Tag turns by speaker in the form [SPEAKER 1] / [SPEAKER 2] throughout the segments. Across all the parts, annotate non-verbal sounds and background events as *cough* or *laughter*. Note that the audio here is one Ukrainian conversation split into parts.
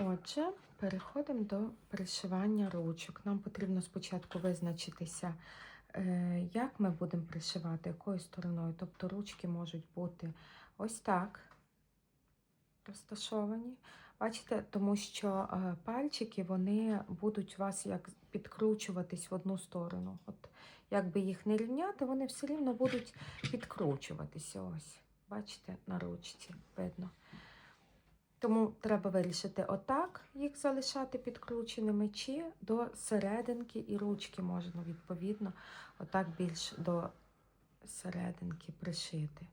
[SPEAKER 1] Отже, переходимо до пришивання ручок. Нам потрібно спочатку визначитися, е, як ми будемо пришивати, якою стороною. Тобто ручки можуть бути ось так розташовані. Бачите, тому що е, пальчики вони будуть у вас як підкручуватись в одну сторону. От якби їх не рівняти, вони все рівно будуть підкручуватися. Ось, бачите, на ручці видно. Тому треба вирішити отак їх залишати підкрученими, чи до серединки і ручки можна відповідно отак більш до серединки пришити.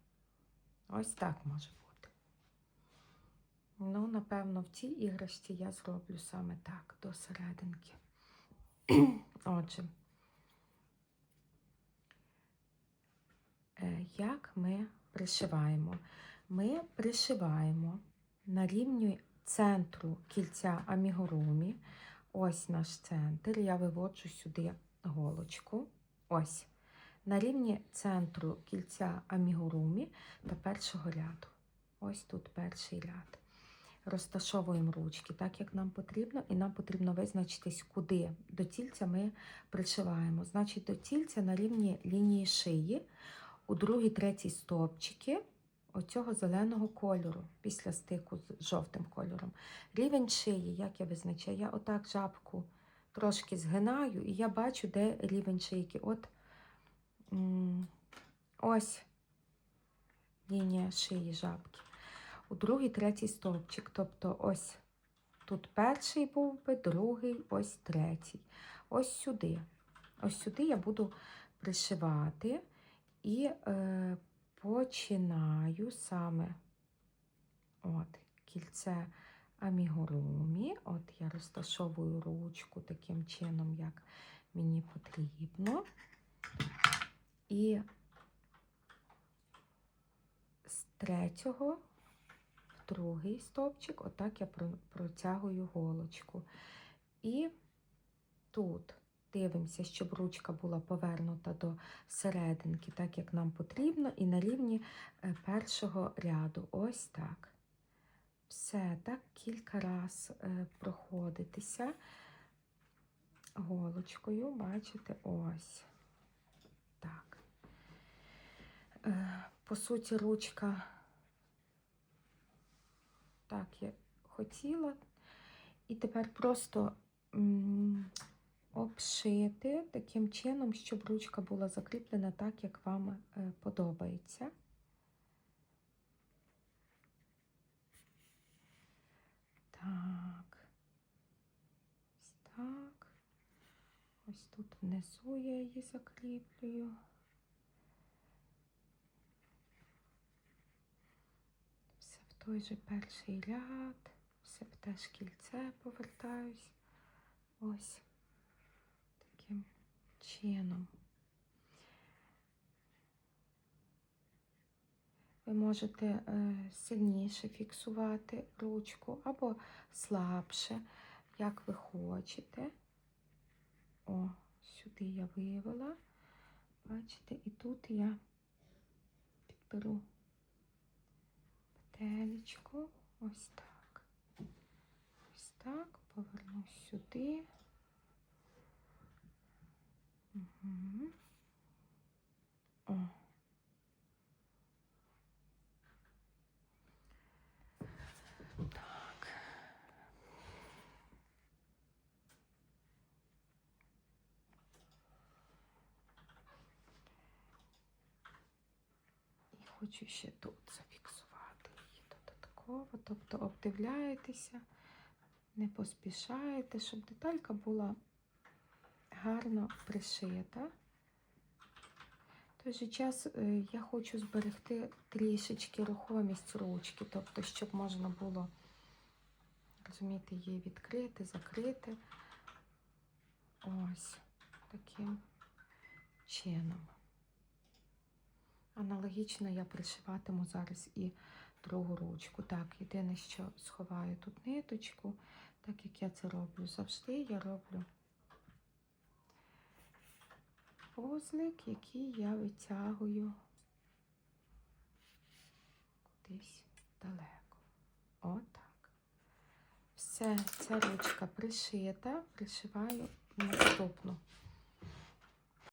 [SPEAKER 1] Ось так може бути. Ну, напевно, в цій іграшці я зроблю саме так, до серединки. *clears throat* Отже, е, як ми пришиваємо? Ми пришиваємо на рівні центру кільця амігурумі. Ось наш центр. Я виводжу сюди голочку. Ось. На рівні центру кільця амігурумі та першого ряду. Ось тут перший ряд. Розташовуємо ручки так, як нам потрібно, і нам потрібно визначитись, куди до тільця ми пришиваємо. Значить, до тільця на рівні лінії шиї, у другій, третій стовпчики оцього зеленого кольору після стику з жовтим кольором. Рівень шиї, як я визначаю, я отак жабку трошки згинаю, і я бачу, де рівень шийки. От ось лінія шиї жабки. У другий, третій стовпчик. Тобто ось тут перший був би, другий, ось третій. Ось сюди. Ось сюди я буду пришивати і е, починаю саме от, кільце амігурумі. От я розташовую ручку таким чином, як мені потрібно. І з третього в другий стовпчик, отак я протягую голочку. І тут дивимося, щоб ручка була повернута до серединки, так як нам потрібно, і на рівні е, першого ряду. Ось так. Все, так кілька раз е, проходитися голочкою, бачите, ось. Так. Е, По суті, ручка так я хотіла. І тепер просто обшити таким чином, щоб ручка була закріплена так, як вам е, подобається. Так. Ось так. Ось тут внизу я її закріплюю. Все в той же перший ряд, все в те ж кільце повертаюсь. Ось чином. Ви можете е, сильніше фіксувати ручку або слабше, як ви хочете. О, сюди я вивела. Бачите, і тут я підберу петелечку. Ось так. Ось так, повернусь сюди. Угу. О. Так. І хочу ще тут зафіксувати її додатково, тобто обдивляєтеся, не поспішаєте, щоб деталька була гарно пришита. В той же час е, я хочу зберегти трішечки рухомість ручки, тобто, щоб можна було розумієте, її відкрити, закрити. Ось таким чином. Аналогічно я пришиватиму зараз і другу ручку. Так, єдине, що сховаю тут ниточку, так як я це роблю завжди, я роблю вузлик, який я витягую кудись далеко. Отак. Все. Ця ручка пришита, пришиваю наступну.